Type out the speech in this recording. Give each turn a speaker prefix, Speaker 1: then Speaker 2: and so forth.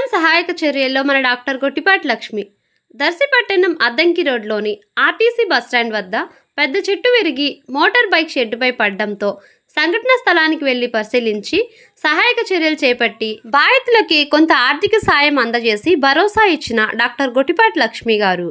Speaker 1: తుఫాన్ సహాయక చర్యల్లో మన డాక్టర్ గొట్టిపాటి లక్ష్మి. దర్శిపట్టణం అద్దంకి రోడ్లోని ఆర్టీసీ బస్టాండ్ వద్ద పెద్ద చెట్టు విరిగి మోటార్ బైక్ షెడ్డుపై పడడంతో సంఘటన స్థలానికి వెళ్ళి పరిశీలించి సహాయక చర్యలు చేపట్టి బాధితులకి కొంత ఆర్థిక సాయం అందజేసి భరోసా ఇచ్చిన డాక్టర్ గొట్టిపాటి లక్ష్మి గారు.